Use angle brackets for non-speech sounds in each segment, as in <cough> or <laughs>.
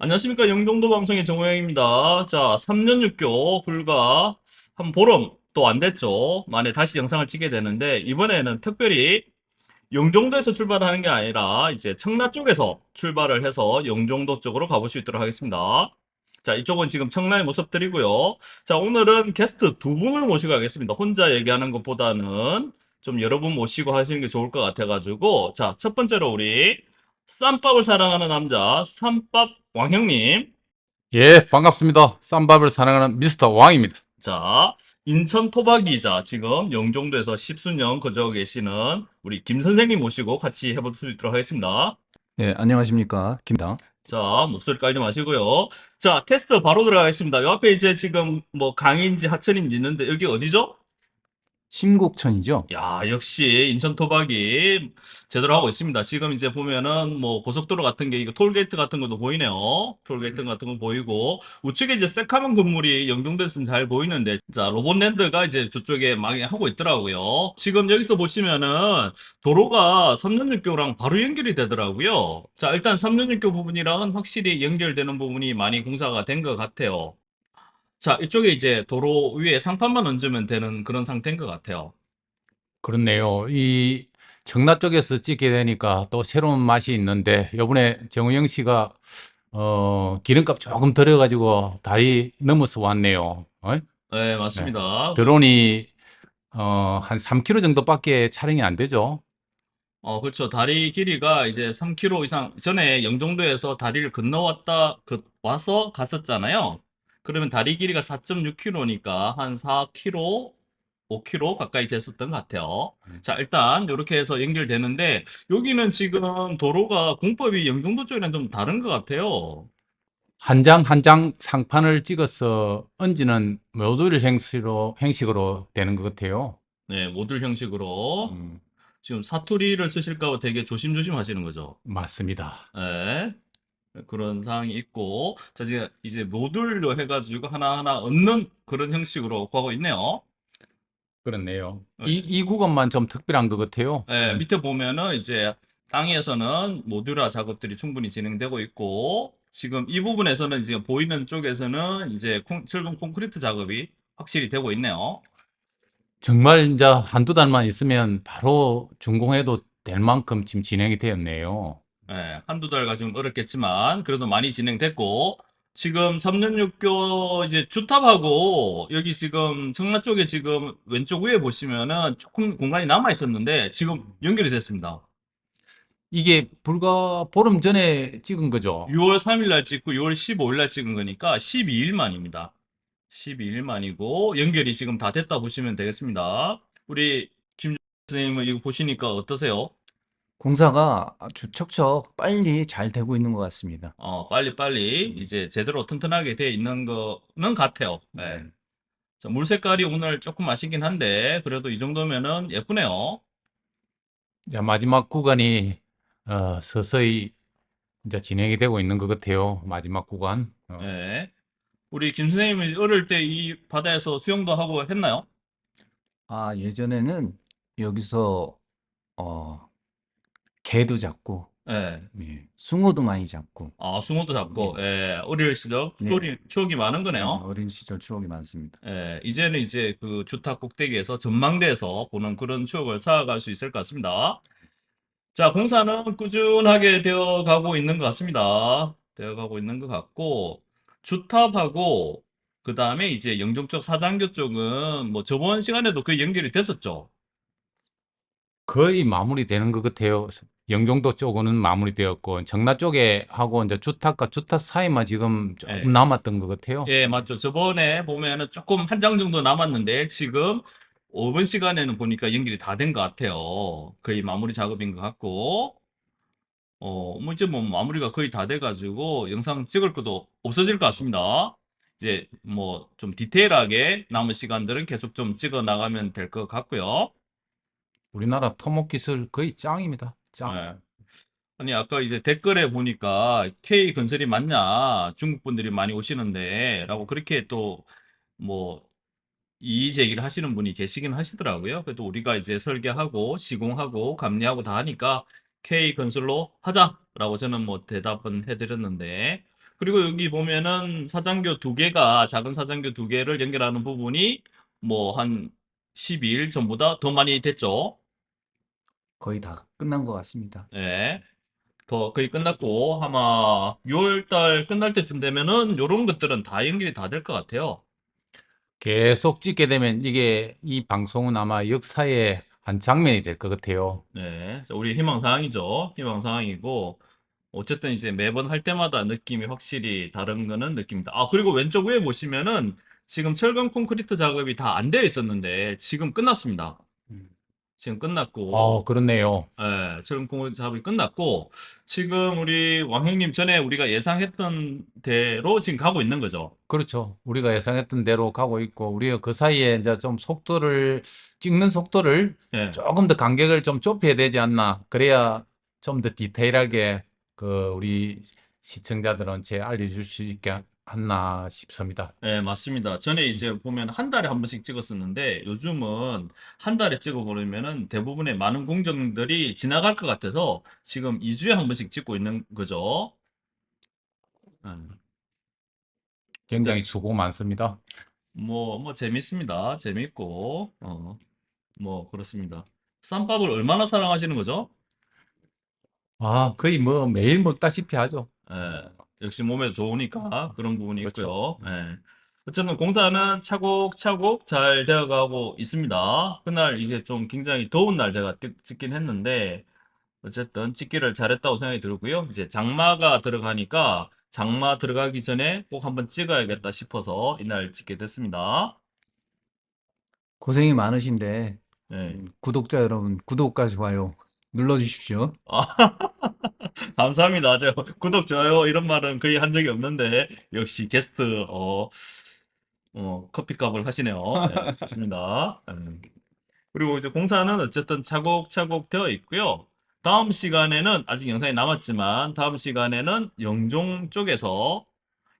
안녕하십니까. 영종도 방송의 정호영입니다. 자, 3년 6개월 불과 한 보름 또 안 됐죠. 만에 다시 영상을 찍게 되는데, 이번에는 특별히 영종도에서 출발하는 게 아니라 이제 청라 쪽에서 출발을 해서 영종도 쪽으로 가볼 수 있도록 하겠습니다. 자, 이쪽은 지금 청라의 모습들이고요. 자, 오늘은 게스트 두 분을 모시고 가겠습니다. 혼자 얘기하는 것보다는 좀 여러 분 모시고 하시는 게 좋을 것 같아가지고, 자, 첫 번째로 우리 쌈밥을 사랑하는 남자, 쌈밥 왕형님. 예, 반갑습니다. 쌈밥을 사랑하는 미스터 왕입니다. 자, 인천 토박이자 지금 영종도에서 십수년 거주하고 계시는 우리 김 선생님 모시고 같이 해볼 수 있도록 하겠습니다. 네, 안녕하십니까. 김당. 자, 목소리 깔지 마시고요. 자, 테스트 바로 들어가겠습니다. 요 앞에 이제 지금 뭐 강인지 하천인지 있는데 여기 어디죠? 심곡천이죠. 야, 역시 인천 토박이 제대로 하고 있습니다. 지금 이제 보면은 뭐 고속도로 같은 게 이거 톨게이트 같은 것도 보이네요. 톨게이트 같은 거 보이고 우측에 이제 새카만 건물이 영종도에서는 잘 보이는데 자, 로봇랜드가 이제 저쪽에 막 하고 있더라고요. 지금 여기서 보시면은 도로가 삼년육교랑 바로 연결이 되더라고요. 자, 일단 삼년육교 부분이랑은 확실히 연결되는 부분이 많이 공사가 된 것 같아요. 자, 이쪽에 이제 도로 위에 상판만 얹으면 되는 그런 상태인 것 같아요. 그렇네요. 이 청라 쪽에서 찍게 되니까 또 새로운 맛이 있는데 요번에 정우영 씨가 어, 기름값 조금 들어가지고 다리 넘어서 왔네요. 어? 네, 맞습니다. 드론이 어, 한 3km 정도밖에 촬영이 안 되죠. 어, 그렇죠. 다리 길이가 이제 3km 이상, 전에 영종도에서 다리를 건너왔다, 그, 와서 갔었잖아요. 그러면 다리 길이가 4.6km니까 한 4km, 5km 가까이 됐었던 것 같아요. 자, 일단 이렇게 해서 연결되는데, 여기는 지금 도로가 공법이 영종도 쪽이랑 좀 다른 것 같아요. 한 장 한 장 상판을 찍어서 얹는 모듈 형식으로, 형식으로 되는 것 같아요. 네, 모듈 형식으로. 음, 지금 사투리를 쓰실까 봐 되게 조심조심 하시는 거죠. 맞습니다. 네. 그런 상황이 있고, 자, 이제, 이제 모듈로 해가지고 하나하나 얻는 그런 형식으로 가고 있네요. 그렇네요. 네. 이, 이 구간만 좀 특별한 것 같아요. 네, 밑에 보면은 이제 땅에서는 모듈화 작업들이 충분히 진행되고 있고, 지금 이 부분에서는 지금 보이는 쪽에서는 이제 콘, 철근 콘크리트 작업이 확실히 되고 있네요. 정말 이제 한두 달만 있으면 바로 준공해도 될 만큼 지금 진행이 되었네요. 네, 한두 달가 좀 어렵겠지만, 그래도 많이 진행됐고, 지금 3년 6교 이제 주탑하고, 여기 지금 청라 쪽에 지금 왼쪽 위에 보시면은 조금 공간이 남아 있었는데, 지금 연결이 됐습니다. 이게 불과 보름 전에 찍은 거죠. 6월 3일 날 찍고 6월 15일 날 찍은 거니까 12일 만입니다. 12일 만이고, 연결이 지금 다 됐다 보시면 되겠습니다. 우리 김 선생님은 이거 보시니까 어떠세요? 공사가 아주 척척 빨리 잘 되고 있는 것 같습니다. 어, 빨리빨리 이제 제대로 튼튼하게 돼 있는 거는 같아요. 네. 자, 물 색깔이 오늘 조금 아쉽긴 한데, 그래도 이 정도면은 예쁘네요. 이제 마지막 구간이 어, 서서히 이제 진행이 되고 있는 것 같아요. 마지막 구간. 어, 네. 우리 김 선생님이 어릴 때 이 바다에서 수영도 하고 했나요? 아, 예전에는 여기서 어, 개도 잡고, 네. 예, 숭어도 많이 잡고, 아, 숭어도 잡고, 예, 어릴 시절 네. 추억이, 추억이 많은 거네요. 어린 시절 추억이 많습니다. 예, 이제는 이제 그 주탑 꼭대기에서 전망대에서 보는 그런 추억을 쌓아갈 수 있을 것 같습니다. 자, 공사는 꾸준하게 되어 가고 있는 것 같습니다. 되어 가고 있는 것 같고, 주탑하고, 그 다음에 이제 영종 쪽 사장교 쪽은 뭐 저번 시간에도 그 연결이 됐었죠. 거의 마무리되는 것 같아요. 영종도 쪽은 마무리되었고 청라 쪽에 하고 이제 주탑과 주탑 사이만 지금 조금 네. 남았던 것 같아요. 예, 맞죠. 저번에 보면은 조금 한 장 정도 남았는데 지금 5분 시간에는 보니까 연결이 다 된 것 같아요. 거의 마무리 작업인 것 같고, 어, 뭐 이제 뭐 마무리가 거의 다 돼가지고 영상 찍을 것도 없어질 것 같습니다. 이제 뭐 좀 디테일하게 남은 시간들은 계속 좀 찍어 나가면 될 것 같고요. 우리나라 토목 기술 거의 짱입니다. 짱. 예. 아니, 아까 이제 댓글에 보니까 K 건설이 맞냐? 중국 분들이 많이 오시는데, 라고 그렇게 또, 뭐, 이의 제기를 하시는 분이 계시긴 하시더라고요. 그래도 우리가 이제 설계하고, 시공하고, 감리하고 다 하니까 K 건설로 하자라고 저는 뭐 대답은 해드렸는데, 그리고 여기 보면은 사장교 두 개가, 작은 사장교 두 개를 연결하는 부분이 뭐 한 12일 전보다 더 많이 됐죠. 거의 다 끝난 것 같습니다. 네. 더 거의 끝났고, 아마 6월달 끝날 때쯤 되면은 요런 것들은 다 연결이 다 될 것 같아요. 계속 찍게 되면 이게 이 방송은 아마 역사의 한 장면이 될 것 같아요. 네. 자, 우리 희망사항이죠. 희망사항이고, 어쨌든 이제 매번 할 때마다 느낌이 확실히 다른 거는 느낌입니다. 아, 그리고 왼쪽 위에 보시면은 지금 철근 콘크리트 작업이 다 안 되어 있었는데 지금 끝났습니다. 음. 지금 끝났고, 어, 그렇네요. 예, 콘크리트 작업이 끝났고, 지금 우리 왕형님 전에 우리가 예상했던 대로 지금 가고 있는 거죠. 그렇죠. 우리가 예상했던 대로 가고 있고, 우리가 그 사이에 이제 좀 속도를, 찍는 속도를 예. 조금 더 간격을 좀 좁혀야 되지 않나. 그래야 좀 더 디테일하게 그 우리 시청자들한테 알려줄 수 있게 않나 싶습니다. 네, 맞습니다. 전에 이제 보면 한 달에 한 번씩 찍었었는데 요즘은 한 달에 찍어 버리면은 대부분의 많은 공정들이 지나갈 것 같아서 지금 2주에 한 번씩 찍고 있는 거죠. 음, 굉장히 수고 많습니다. 뭐, 뭐 재밌습니다. 재밌고, 어, 뭐 그렇습니다. 쌈밥을 얼마나 사랑하시는 거죠? 아, 거의 뭐 매일 먹다시피 하죠. 예, 역시 몸에 좋으니까 그런 부분이 그렇죠. 있고요. 예. 어쨌든 공사는 차곡차곡 잘 되어가고 있습니다. 그날 이제 좀 굉장히 더운 날 제가 찍- 찍긴 했는데 어쨌든 찍기를 잘했다고 생각이 들고요. 이제 장마가 들어가니까 장마 들어가기 전에 꼭 한번 찍어야겠다 싶어서 이날 찍게 됐습니다. 고생이 많으신데 예. 음, 구독자 여러분 구독과 좋아요 눌러주십시오. <laughs> 감사합니다. 제가 구독, 좋아요 이런 말은 거의 한 적이 없는데 역시 게스트 어, 어, 커피값을 하시네요. 네, 좋습니다. 음. 그리고 이제 공사는 어쨌든 차곡차곡 되어 있고요. 다음 시간에는 아직 영상이 남았지만 다음 시간에는 영종 쪽에서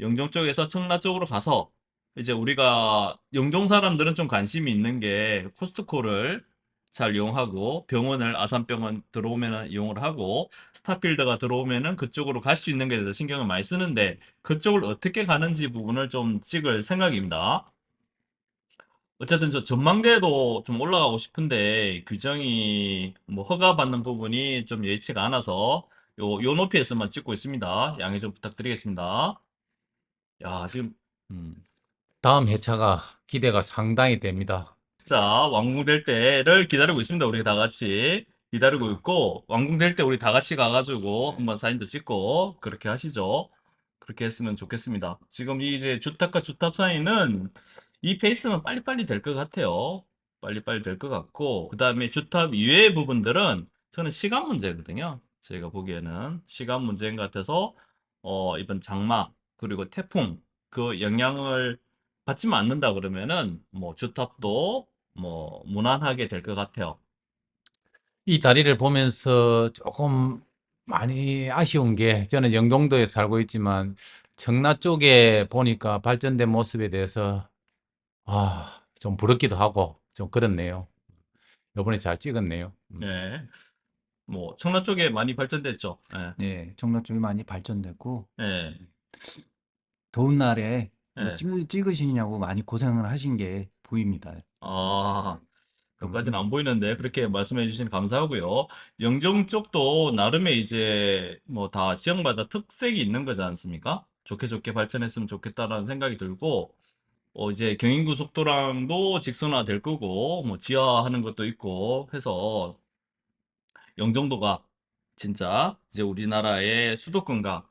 영종 쪽에서 청라 쪽으로 가서 이제 우리가 영종 사람들은 좀 관심이 있는 게 코스트코를 잘 이용하고 병원을 아산병원 들어오면은 이용을 하고 스타필드가 들어오면은 그쪽으로 갈 수 있는 게 대해서 신경을 많이 쓰는데 그쪽을 어떻게 가는지 부분을 좀 찍을 생각입니다. 어쨌든 저 전망대도 좀 올라가고 싶은데 규정이 뭐 허가받는 부분이 좀 여의치가 않아서 요, 요 높이에서만 찍고 있습니다. 양해 좀 부탁드리겠습니다. 야, 지금 음. 다음 회차가 기대가 상당히 됩니다. 자, 완공될 때를 기다리고 있습니다. 우리 다 같이 기다리고 있고 완공될 때 우리 다 같이 가가지고 한번 사진도 찍고 그렇게 하시죠. 그렇게 했으면 좋겠습니다. 지금 이 이제 주탑과 주탑 사이는 이 페이스면 빨리빨리 될 것 같아요. 빨리빨리 될 것 같고 그 다음에 주탑 이외의 부분들은 저는 시간 문제거든요. 저희가 보기에는 시간 문제인 것 같아서 어, 이번 장마 그리고 태풍 그 영향을 받지만 않는다 그러면은 뭐 주탑도 뭐 무난하게 될 것 같아요. 이 다리를 보면서 조금 많이 아쉬운 게 저는 영종도에 살고 있지만 청라 쪽에 보니까 발전된 모습에 대해서 아, 좀 부럽기도 하고 좀 그렇네요. 이번에 잘 찍었네요. 음. 네. 뭐 청라 쪽에 많이 발전됐죠. 예. 네, 청라 쪽이 많이 발전됐고 예. 더운 날에 뭐 예. 찍, 찍으시냐고 많이 고생을 하신 게 보입니다. 아, 그것까지는 안 보이는데 그렇게 말씀해 주시니 감사하고요. 영종 쪽도 나름의 이제 뭐 다 지역마다 특색이 있는 거지 않습니까? 좋게 좋게 발전했으면 좋겠다라는 생각이 들고 어 이제 경인고속도랑도 직선화 될 거고 뭐 지하하는 것도 있고 해서 영종도가 진짜 이제 우리나라의 수도권과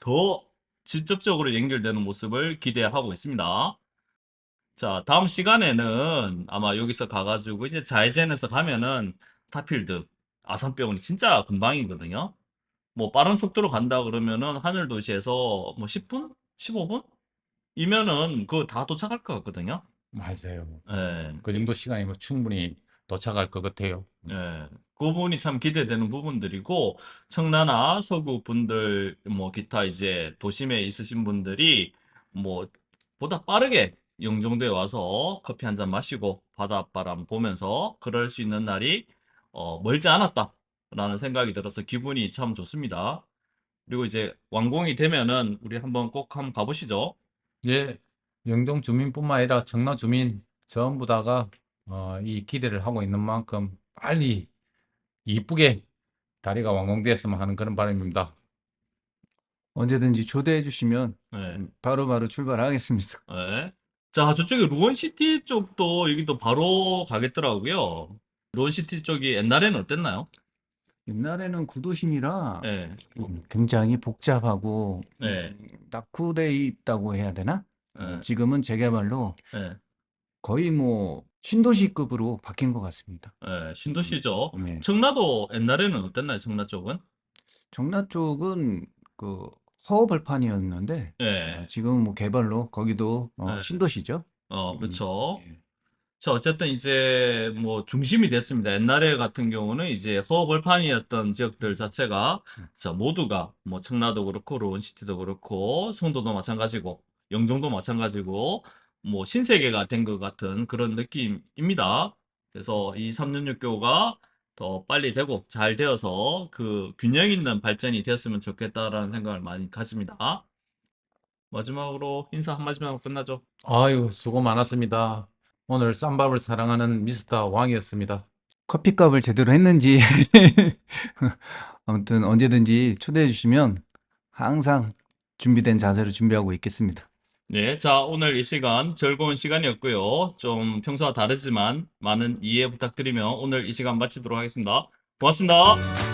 더 직접적으로 연결되는 모습을 기대하고 있습니다. 자, 다음 시간에는 아마 여기서 가가지고 이제 좌회전해서 가면은 스타필드, 아산병원이 진짜 금방이거든요. 뭐 빠른 속도로 간다 그러면은 하늘도시에서 뭐 10분? 15분? 이면은 그거 다 도착할 것 같거든요. 맞아요. 예. 그 정도 시간이면 충분히 도착할 것 같아요. 예, 그 부분이 참 기대되는 부분들이고, 청라나 서구 분들, 뭐, 기타 이제 도심에 있으신 분들이, 뭐, 보다 빠르게 영종도에 와서 커피 한 잔 마시고 바닷바람 보면서 그럴 수 있는 날이, 어, 멀지 않았다 라는 생각이 들어서 기분이 참 좋습니다. 그리고 이제 완공이 되면은 우리 한번 꼭 한번 가보시죠. 예, 영동 주민뿐만 아니라 청라 주민 전부 다가 어, 이 기대를 하고 있는 만큼 빨리 이쁘게 다리가 완공되었으면 하는 그런 바람입니다. 언제든지 초대해 주시면 네. 바로바로 출발하겠습니다. 네. 자, 저쪽에 루원시티 쪽도 여기도 바로 가겠더라고요. 루원시티 쪽이 옛날에는 어땠나요? 옛날에는 구도심이라 네. 음, 굉장히 복잡하고 네. 음, 낙후돼 있다고 해야 되나? 네. 지금은 재개발로 네. 거의 뭐 신도시급으로 바뀐 것 같습니다. 네. 신도시죠. 네. 청라도 옛날에는 어땠나요? 청라 쪽은? 정라 쪽은 그 허허벌판이었는데 네. 어, 지금 뭐 개발로 거기도 어, 네. 신도시죠. 어, 그렇죠. 예. 자, 어쨌든 이제 뭐 중심이 됐습니다. 옛날에 같은 경우는 이제 허벌판이었던 지역들 자체가 자, 모두가 뭐 청라도 그렇고 로원시티도 그렇고 송도도 마찬가지고 영종도 마찬가지고 뭐 신세계가 된 것 같은 그런 느낌입니다. 그래서 이 3년육교가 더 빨리 되고 잘 되어서 그 균형 있는 발전이 되었으면 좋겠다라는 생각을 많이 가집니다. 마지막으로 인사 한마디만 하고 끝나죠. 아유, 수고 많았습니다. 오늘 쌈밥을 사랑하는 미스터 왕이었습니다. 커피값을 제대로 했는지 <laughs> 아무튼 언제든지 초대해 주시면 항상 준비된 자세로 준비하고 있겠습니다. 네, 자, 오늘 이 시간 즐거운 시간이었고요. 좀 평소와 다르지만 많은 이해 부탁드리며 오늘 이 시간 마치도록 하겠습니다. 고맙습니다.